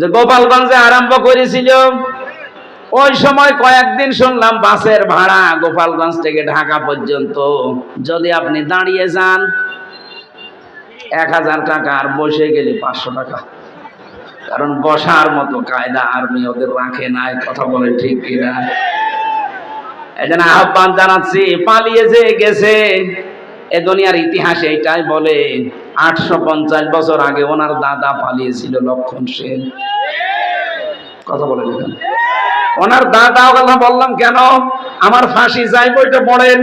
যে গোপালগঞ্জে আরম্ভ করেছিল। ওই সময় কয়েকদিন শুনলাম বাসের ভাড়া গোপালগঞ্জ থেকে ঢাকা পর্যন্ত। যদি আপনি দাঁড়িয়ে যান, এক হাজার টাকা আর বসে গেলে পাঁচশো টাকা। কারণ বসার মতো কায়দা আর্মি ওদের রাখে নাই কথা বলে ঠিক কিনা। জন্য আহ্বান জানাচ্ছি, পালিয়ে যে গেছে। এ দুনিয়ার ইতিহাসে এটাই বলে, আটশো পঞ্চাশ বছর আগে ওনার দাদা পালিয়েছিল লক্ষণ সেন। কথা বলে দেখেন। ওনার দাদা কথা বললাম, কেন? আমার ফাঁসি চাই বইটা পড়েন।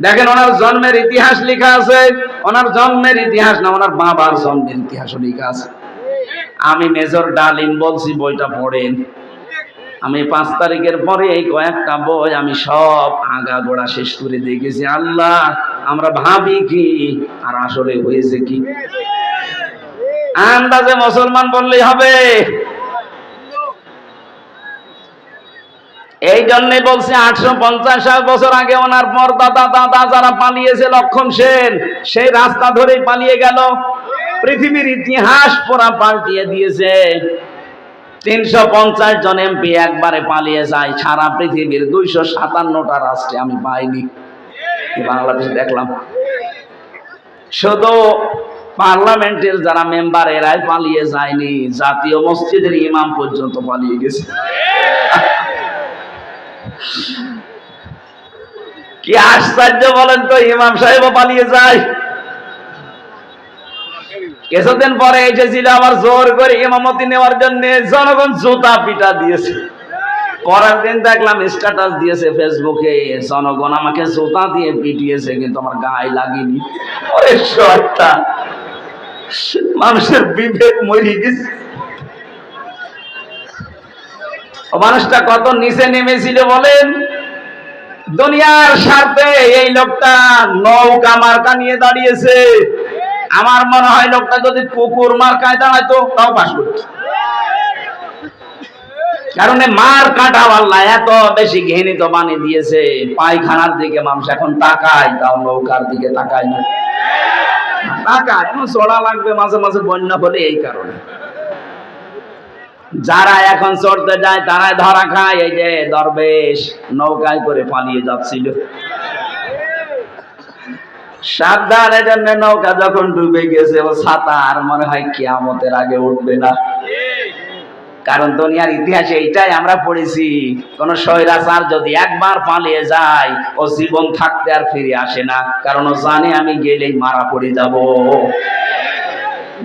দেখেন, ওনার জন্মের ইতিহাস লেখা আছে। ওনার জন্মের ইতিহাস না, ওনার বাবার জন্মের ইতিহাসও লেখা আছে। আমি মেজর ডালিম বলছি, বইটা পড়েন। আমি পাঁচ তারিখের পরে এই কয়েকটা বই আমি সব আগা গোড়া শেষ করে দেখেছি আল্লাহ, আমরা ভাবি কি? আর আসলে হয়েছে কি? আন্দাজে মুসলমান বললেই হবে। এই জন্যে বলছে আটশো পঞ্চাশ বছর আগে ওনার পর দাদা দাদা যারা পালিয়েছে লক্ষণ সেন, সেই রাস্তা ধরেই পালিয়ে গেল। পৃথিবীর ইতিহাস পুরা পাল্টিয়ে দিয়েছে। তিনশো পঞ্চাশ জন এমপি একবারে পালিয়ে যায়। সারা পৃথিবীর দুইশো সাতান্নটা রাষ্ট্রে আমি পাইনি। বাংলাদেশ দেখলাম। শুধু পার্লামেন্টের যারা মেম্বার, এরাই পালিয়ে যায়নি। জাতীয় মসজিদের ইমাম পর্যন্ত পালিয়ে গেছে। কি আশ্চর্য বলেন তো, ইমাম সাহেবও পালিয়ে যায়। কিছুদিন পরে এসেছিল আবার জোর করে ইমামতি নেওয়ার জন্য জনগণ জুতা পিটা দিয়েছে। পরের দিন দেখলাম স্ট্যাটাস দিয়েছে ফেসবুকে জনগণ আমাকে জুতা দিয়ে পিটিয়েছে, কিন্তু আমার গায়ে লাগেনি। ওরে শয়তান, মানুষের বিবেক মরে গেছে। মানুষটা কত নিচে নেমেছিল বলেন? দুনিয়ার স্বার্থে এই লোকটা নৌকা মার্কা নিয়ে দাঁড়িয়েছে। আমার মনে হয় লোকটা যদি কুকুর মার্কায় দাঁড়াইতো, তাও পাস কারণ মার কাটা আল্লাহ এত বেশি ঘৃণিত বানিয়ে দিয়েছে, পায়খানার দিকে মানুষ এখন তাকায়, তাও নৌকার দিকে তাকায় না। তাকায় চড়া লাগবে, মাঝে মাঝে বন্যা হলে এই কারণে। যারা এখন চড়তে যায়, তারাই ধরা খায়, এই যে দরবেশ নৌকায় করে পালিয়ে যাচ্ছিল। সাবধানের জন্য নৌকা যখন ডুবে গেছে, ও ছাতা আর মনে হয় কিয়ামতের আগে উঠবে না। কারণ দুনিয়ার ইতিহাসে এইটাই আমরা পড়েছি, কোন স্বৈরাচার যদি একবার পালিয়ে যায়, ও জীবন থাকতে আর ফিরে আসে না। কারণ ও জানে আমি গেলেই মারা পড়ে যাব।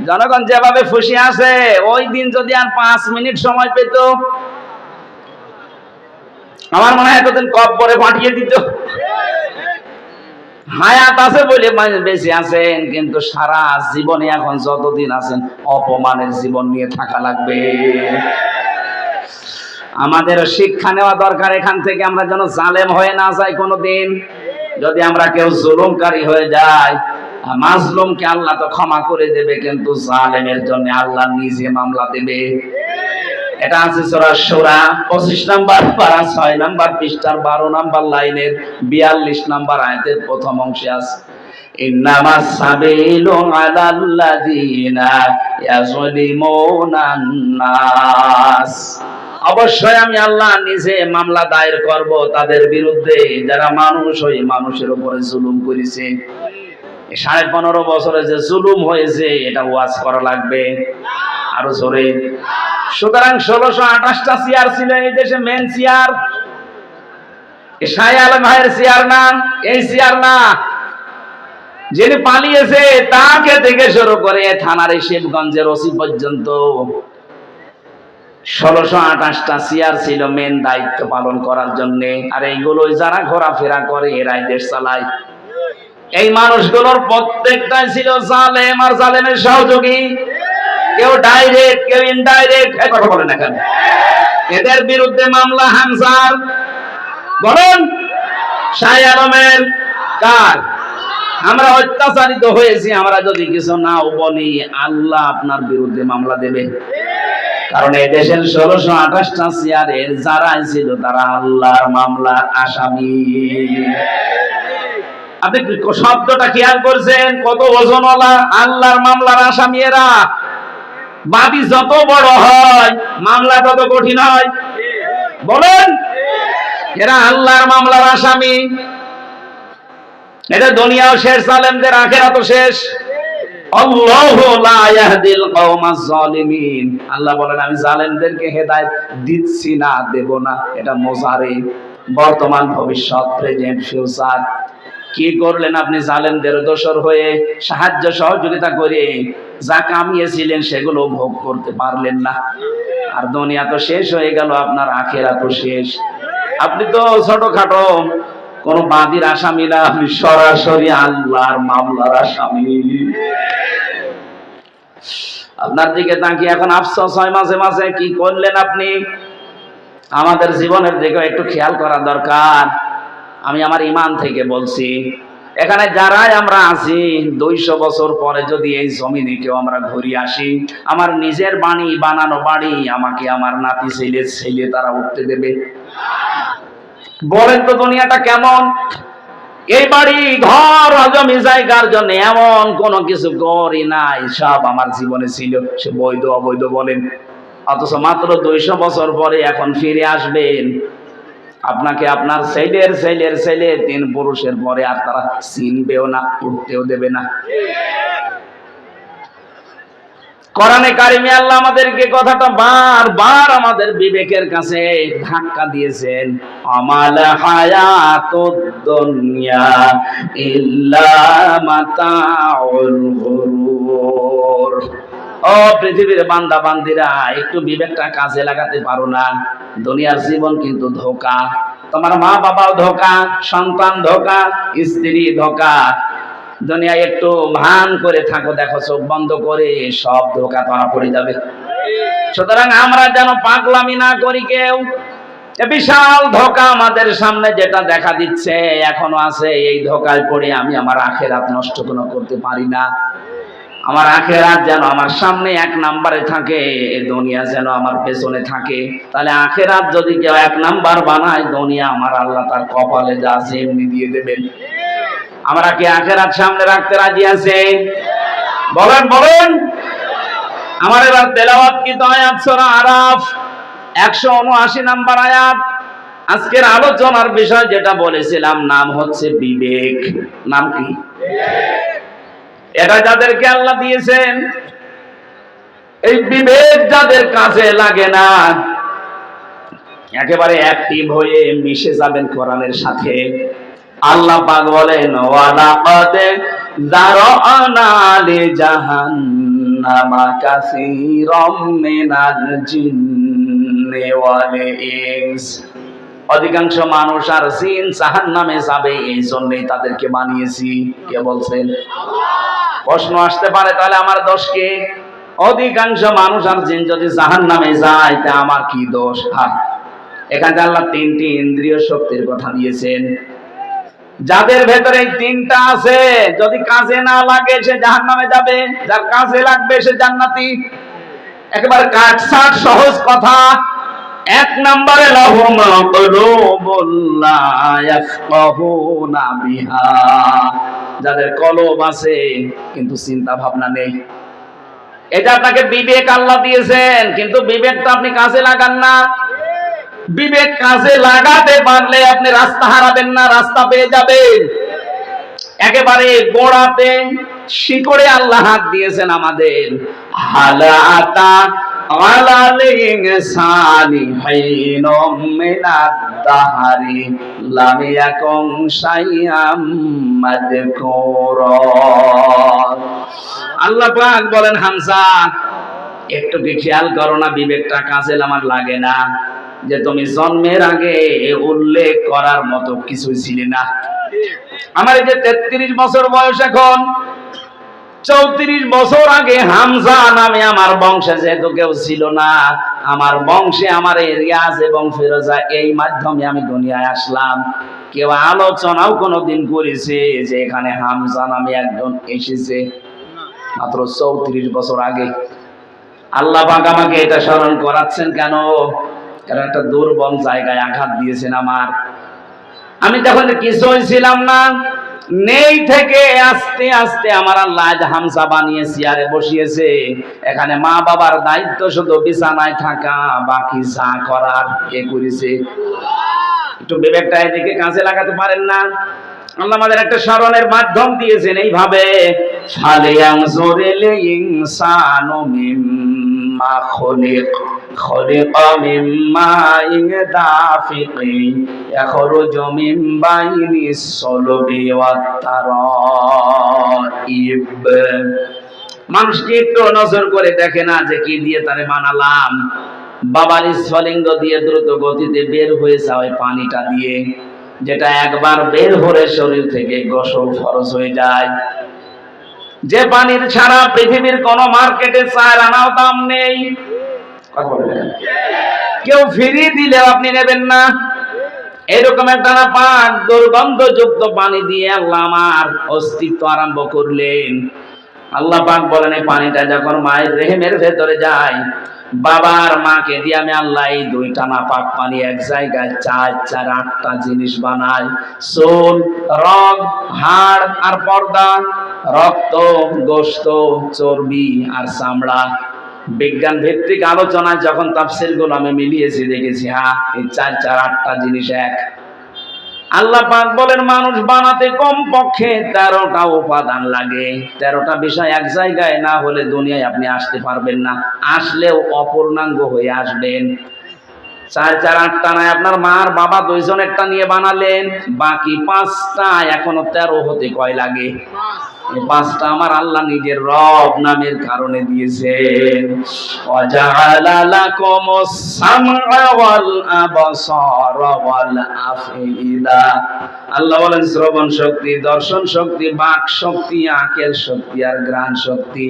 জনগণ যেভাবে খুশি আছে, ওই দিন যদি আর পাঁচ মিনিট সময় পেত, আমার মনে হয় এতদিন কব্বরে পাঠিয়ে দিত। হায়াত আছে বলে বেঁচে আছেন, কিন্তু সারা জীবনে এখন যতদিন আছেন, অপমানের জীবন নিয়ে থাকা লাগবে। আমাদের শিক্ষা নেওয়া দরকার, এখান থেকে আমরা যেন জালেম হয়ে না যাই কোনোদিন। যদি আমরা কেউ জুলুমকারী হয়ে যাই মাজলুমকে আল্লাহ তো ক্ষমা করে দেবে, কিন্তু জালেমের জন্য আল্লাহ নিজে মামলা দেবে। এটা আছে সোরা সোরা, পঁচিশ নাম্বার পারা, ছয় নাম্বার পৃষ্ঠার বারো নাম্বার লাইনের বিয়াল্লিশ নাম্বার আয়তের প্রথম অংশে আছে। অবশ্যই আমি আল্লাহ নিজে মামলা দায়ের করব তাদের বিরুদ্ধে, যারা মানুষ ওই মানুষের উপরে জুলুম করেছে। সাড়ে পনেরো বছরে যে জুলুম হয়েছে, এটা ওয়াজ করা লাগবে। আরও জোরে। সুতরাং ষোলোশো আঠাশটা চেয়ার ছিল এই দেশে মেন চেয়ার। শাহ আলম ভাইয়ের চেয়ার না, এই চেয়ার না। যিনি পালিয়েছে, তাকে থেকে শুরু করে থানার শিবগঞ্জের ওসি পর্যন্ত। ষোলোশো আঠাশটা চেয়ার ছিল মেন দায়িত্ব পালন করার জন্য। আর এইগুলো যারা ঘোরাফেরা করে, এরাই দেশ চালায়। এই মানুষগুলোর প্রত্যেকটাই ছিল জালেম আর জালেমের সহযোগী। কেউ ডাইরেক্ট কেউ ইনডাইরেক্ট কথা বলে না কেন? এদের বিরুদ্ধে মামলা হামসার বলুন, শাহ আলমের কার? আমরা অত্যাচারিত হয়েছি, আমরা যদি কিছু নাও বলি, আল্লাহ আপনার বিরুদ্ধে মামলা দেবে। কারণ এই দেশের ষোলোশো আঠাশটা চেয়ারের যারা ছিল, তারা আল্লাহর মামলার আসামি। আপনি শব্দটা খেয়াল করছেন? কত ওজনওয়ালা? আল্লাহর মামলার আসামি এরা বাদী যত বড় হয়, মামলা তত কঠিন হয়। বলেন, এরা আল্লাহর মামলার আসামি। এটা দুনিয়াও শেষ জালেমদের আখেরা তো শেষ আল্লাহ বলেন, আমি জালেমদেরকে হেদায়েত দিচ্ছি না, দেব না। এটা মোজারে। বর্তমান ভবিষ্যৎ, প্রেজেন্ট, ফিউচার। কি করলেন আপনি জালেমদের দোসর হয়ে? সাহায্য সহযোগিতা করে যা কামিয়েছিলেন সেগুলো ভোগ করতে পারলেন না। আর দুনিয়া তো শেষ হয়ে গেল, আপনার আখেরা তো শেষ। আপনি তো ছোটখাটো কোন বাদীর আসামি না, আপনি সরাসরি আল্লাহর মামলার আসামি। আপনার দিকে তাকিয়ে এখন আফসোস হয় মাঝে মাঝে, কি করলেন আপনি? আমাদের জীবনের দিকে একটু খেয়াল করা দরকার। আমি আমার ইমান থেকে বলছি, এখানে যারাই আমরা আছি, দুইশো বছর পরে যদি এই জমিনে কেউ আমরা ঘুরে আসি, আমার নিজের বাড়ি বানানো বাড়ি আমাকে আমার নাতি, ছেলে ছেলে তারা উঠতে দেবে। বলেন তো দুনিয়াটা কেমন? এই বাড়ি, ঘর, জমি, জায়গার জন্য এমন কোন কিছু করি নাই, সব আমার জীবনে ছিল, সে বৈধ, অবৈধ বলেন। অথচ মাত্র দুইশো বছর পরে এখন ফিরে আসবেন। আপনাকে আপনার ছেলের ছেলের ছেলে তিন পুরুষের পরে আর তারা চিনবেও না, উঠতেও দেবে না। কোরআনে কারিমে আল্লাহ আমাদেরকে কথাটা বারবার আমাদের বিবেকের কাছে ধাক্কা দিয়েছেন। আমাল হায়াতুদ দুনিয়া ইল্লা মাতাউল গুরুর। ও পৃথিবীর বান্দা বান্দিরা একটু বিবেকটা কাজে লাগাতে পারো না। দুনিয়ার জীবন কিন্তু ধোকা। তোমার মা বাবাও ধোকা, সন্তান ধোকা, স্ত্রী ধোকা। দুনিয়ায় একটু ভান করে থাকো, দেখো চোখ বন্ধ করে সব ধোকা ধরা পড়ে যাবে। সুতরাং আমরা যেন পাগলামি না করি কেউ। বিশাল ধোকা আমাদের সামনে যেটা দেখা দিচ্ছে, এখনও আছে, এই ধোকায় পড়ে আমি আমার আখেরাত নষ্ট কোনো করতে পারি না। আমার আখেরাত যেন আমার সামনে এক নাম্বারে থাকে দুনিয়া যেন আমার পেছনে থাকে। তাহলে আখেরাত যদি কেউ এক নাম্বার বানায়, দুনিয়া আমার আল্লাহ তার কপালে যা আছে এমনি দিয়ে দেবেন। আমরা কি আখেরাত সামনে রাখতে রাজি আছে? বলেন বলেন। আমার এবার তেলাওয়াত কি আয়াত, সূরা আরাফ? 179 নাম্বার আয়াত। আজকের আলোচনার বিষয় যেটা বলেছিলাম, নাম হচ্ছে বিবেক। নাম কি? এটা যাদেরকে আল্লাহ দিয়েছেন, এই বিবেক যাদের কাজে লাগে না, একেবারে অ্যাক্টিভ হয়ে মিশে যাবেন কোরআনের সাথে। আল্লাহ পাক বলেন, ওয়ালাকাদ জাহান্নামা মিনাল জিন্নি ওয়াল ইনস। অধিকাংশ মানুষ আর জিন জাহান্নামে যাবে এই জন্যই তাদেরকে বানিয়েছি। কে বলছেন? প্রশ্ন আসতে পারে, তাহলে আমার দোষ কে? অধিকাংশ মানুষ আর জিন যদি জাহান্নামে যায়, তা আমার কি দোষ হ্যাঁ এখানে আল্লাহ তিনটি ইন্দ্রিয় শক্তির কথা দিয়েছেন। যাদের ভেতরে তিনটা আছে, যদি কাজে না লাগে, সে জাহান নামে যাবে। যার কাজে লাগবে, সে জান্নাতি। একেবারে কাটসাট সহজ কথা। এক নম্বরে লাহুম কুলুবুল বিহা। যাদের কলব আছে, কিন্তু চিন্তা ভাবনা নেই এটা আপনাকে বিবেক আল্লাহ দিয়েছেন, কিন্তু বিবেকটা আপনি কাজে লাগান না। বিবেক কাজে লাগাতে পারলে আপনি রাস্তা হারাবেন না, রাস্তা পেয়ে যাবেন। একেবারে গোড়াতে শিকড়ে আল্লাহ হাত দিয়েছেন আমাদের। হালাতা হাইনম মিনাদ দাহারি লাম ইয়াকুম শাইয়াম মাদকুরা আল্লাহ পাক বলেন, হামজা, একটু কি খেয়াল করো না, বিবেকটা কাজে আমার লাগে না। যে তুমি জন্মের আগে উল্লেখ করার মতো কিছু ছিলে না। আমার এই যে তেত্রিশ বছর বয়স এখন চৌত্রিশ বছর আগে হামজা নামে আমার বংশে যেহেতু কেউ ছিল না, আমার বংশে, আমার এই রিয়াজ এবং ফিরোজা এই মাধ্যমে আমি দুনিয়ায় আসলাম। কেউ আলোচনাও কোনোদিন করেছে যে এখানে হামজা নামে একজন এসেছে। মাত্র চৌত্রিশ বছর আগে। আল্লাহ পাক আমাকে এটা স্মরণ করাচ্ছেন কেন? কারণ একটা দুর্বল জায়গায় আঘাত দিয়েছেন আমার। আমি তখন কিছুই ছিলাম না। নেই থেকে আস্তে আস্তে আমার আল্লাহ হামসা বানিয়ে চেয়ারে বসিয়েছে। এখানে মা বাবার দায়িত্ব শুধু বিছানায় থাকা, বাকি যা করার কে করেছে। একটু বিবেকটা এদিকে কাছে লাগাতে পারেন না। আল্লাহ আমাদের একটা স্মরণের মাধ্যম দিয়েছেন এইভাবে ফালিয়ানজুরিল ইনসানু মিম্মা খুলিক خلق من ماء دافق يخرج من بين الصلب والترائب মানুষকে একটু নজর করে দেখে না যে কি দিয়ে তারে বানালাম বাবার স্ফলিঙ্গ দিয়ে দ্রুত গতিতে বের হয়ে যাওয়ায় পানিটা দিয়ে যেটা একবার বের হলে শরীর থেকে গোসল ফরজ হয়ে যায় যে পানির ছাড়া পৃথিবীর কোন মার্কেটে চার আনাও দাম নেই। কেউ ফিরি দিলে আপনি নেবেন না। এরকম একটা না পাক দুর্গন্ধযুক্ত পানি দিয়ে আল্লাহ আমার অস্তিত্ব আরম্ভ করলেন। আল্লাহ পাক বলেন, এই পানিটা যখন মায়ের রেহেমের ভেতরে যায়, বাবার মাকে দিয়ে আমি আল্লাহ এই দুইটা না পাক পানি এক জায়গায় চার চার, আটটা জিনিস বানাই। সোল রগ, হাড় আর পর্দা, রক্ত গোস্ত চর্বি আর চামড়া। বিজ্ঞান ভিত্তিক আলোচনায় যখন তাফসিরগুলো আমি মিলিয়েছি, দেখেছি হ্যাঁ এই চার চার, আটটা জিনিস এক। আল্লাহ পাক বলেন, মানুষ বানাতে কম পক্ষে তেরোটা উপাদান লাগে। তেরোটা বিষয় এক জায়গায় না হলে দুনিয়ায় আপনি আসতে পারবেন না। আসলেও অপূর্ণাঙ্গ হয়ে আসবেন। চার চার, আটটা নয়, আপনার মার বাবা দুইজন একটা নিয়ে বানালেন। বাকি পাঁচটা এখনও তেরো হতে কয় লাগে? পাঁচটা আমার আল্লাহ নিজের রব নামের কারণে দিয়েছেন। লাকুমুস সামআ ওয়াল আফইদা আল্লাহ বলেন, শ্রবণ শক্তি, দর্শন শক্তি, বাক শক্তি, আকেল শক্তি আর গ্রাণ শক্তি।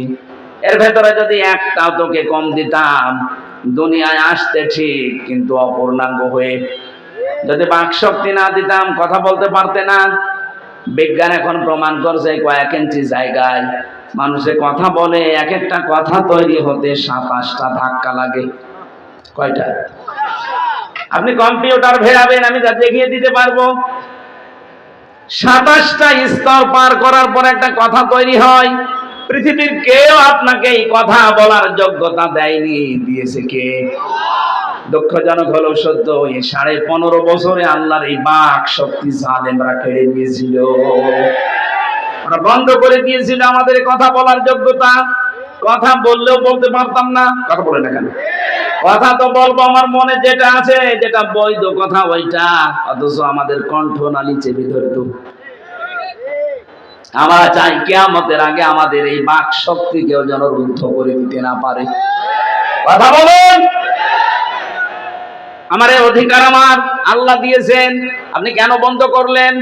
এর ভেতরে যদি একটাও তোকে কম দিতাম, দুনিয়ায় আসতে ঠিক, কিন্তু অপূর্ণাঙ্গ হয়ে। যদি বাক শক্তি না দিতাম, কথা বলতে পারতে না বিজ্ঞান এখন প্রমাণ করছে কয়েক ইঞ্চি জায়গায়। মানুষে কথা বলে, এক একটা কথা তৈরি হতে সাতাশটা ধাক্কা লাগে। কয়টা? আপনি কম্পিউটার ভেড়াবেন, আমি যা দেখিয়ে দিতে পারব। সাতাশটা স্তর পার করার পর একটা কথা তৈরি হয়, পৃথিবীর কেউ আপনাকে এই কথা বলার যোগ্যতা দেয়নি, দিয়েছে কে? দুঃখজনক হলো সত্য এই সাড়ে পনেরো বছরে আল্লাহর এই বাক শক্তি জালেমরা কেড়ে নিয়েছিল। বন্ধ করে দিয়েছিল আমাদের কথা বলার যোগ্যতা। কথা বললেও বলতে পারতাম না। কথা বলে না কেন? কথা তো বলব, আমার মনে যেটা আছে, যেটা বৈধ কথা ওইটা। অথচ আমাদের কণ্ঠ নালি চেপে ধরতো আমরা চাই কেয়ামতের আগে আমাদের এই বাক শক্তি কেউ যেন রুদ্ধ করে দিতে না পারে। কথা বলুন! আমার অধিকার আমার, আল্লাহ দিয়েছেন। আপনি কেন বন্ধ করলেন?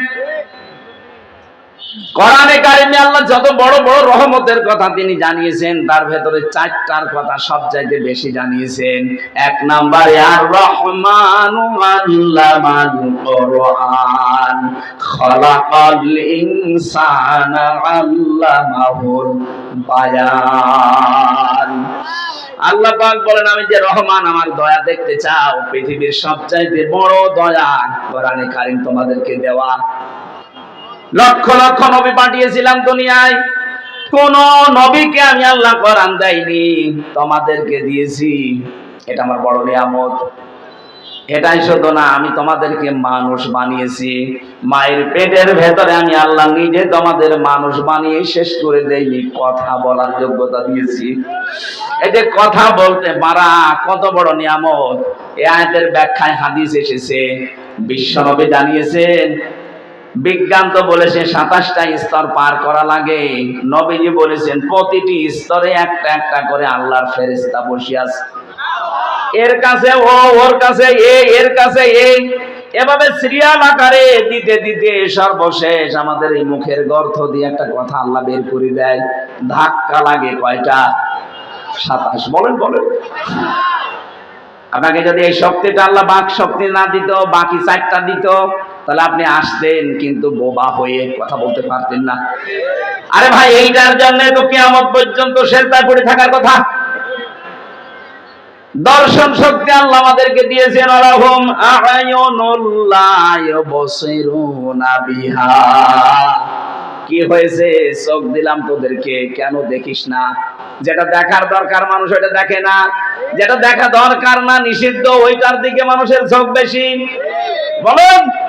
কোরআনে কারিমে আল্লাহ যত বড় বড় রহমতের কথা তিনি জানিয়েছেন, তার ভেতরে চারটার কথা সব চাইতে বেশি জানিয়েছেন। এক নাম্বারে আর রহমানু আল্লামাল কোরআন, খলাকাল ইনসানা আল্লামাহুল বায়ান। আল্লাহ পাক বলেন, আমি যে রহমান, আমার দয়া দেখতে চাও, পৃথিবীর সবচাইতে বড় দয়া, কোরআনে কারিম তোমাদেরকে দেওয়া। লক্ষ লক্ষ নবী পাঠিয়েছিলাম দুনিয়ায়। কোন নবীকে আমি আল্লাহ কোরআন দেয়নি, তোমাদেরকে দিয়েছি। এটা আমার বড় নিয়ামত। এটাই শুধু না, আমি তোমাদেরকে মানুষ বানিয়েছি। মায়ের পেটের ভেতরে আমি আল্লাহ নিজে তোমাদের মানুষ বানিয়ে শেষ করে দেইনি কথা বলার যোগ্যতা দিয়েছি। এই যে কথা বলতে পারা, কত বড় নিয়ামত। এ আয়াতের ব্যাখ্যায় হাদিস এসেছে, বিশ্বনবী জানিয়েছেন, বিজ্ঞান তো বলেছে সাতাশটা স্তর পার করা লাগে। নবীজি বলেছেন, প্রতিটি স্তরে একটা একটা করে আল্লাহর ফেরেস্তা বসে আছে। এর কাছে ও, ওর কাছে এ, এর কাছে এই এভাবে সিরিয়াল আকারে দিতে দিতে সর্বশেষ আমাদের এই মুখের গর্থ দিয়ে একটা কথা আল্লাহ বের করে দেয়। ধাক্কা লাগে কয়টা? সাতাশ। বলেন বলেন। আপনাকে যদি এই শক্তিটা আল্লাহ বাক শক্তি না দিত, বাকি চারটা দিত, তাহলে আপনি আসতেন, কিন্তু বোবা হয়ে কথা বলতে পারতেন না। আরে ভাই, এইটার জন্য তো কেমন পর্যন্ত শেরতা করে থাকার কথা। দর্শন শক্তি আল্লাহ আমাদেরকে দিয়েছেন আলাহুম কি হয়েছে? চোখ দিলাম তোদেরকে, কেন দেখিস না? যেটা দেখার দরকার মানুষ ওইটা দেখে না। যেটা দেখা দরকার না, নিষিদ্ধ, ওইটার দিকে মানুষের চোখ বেশি। বলেন।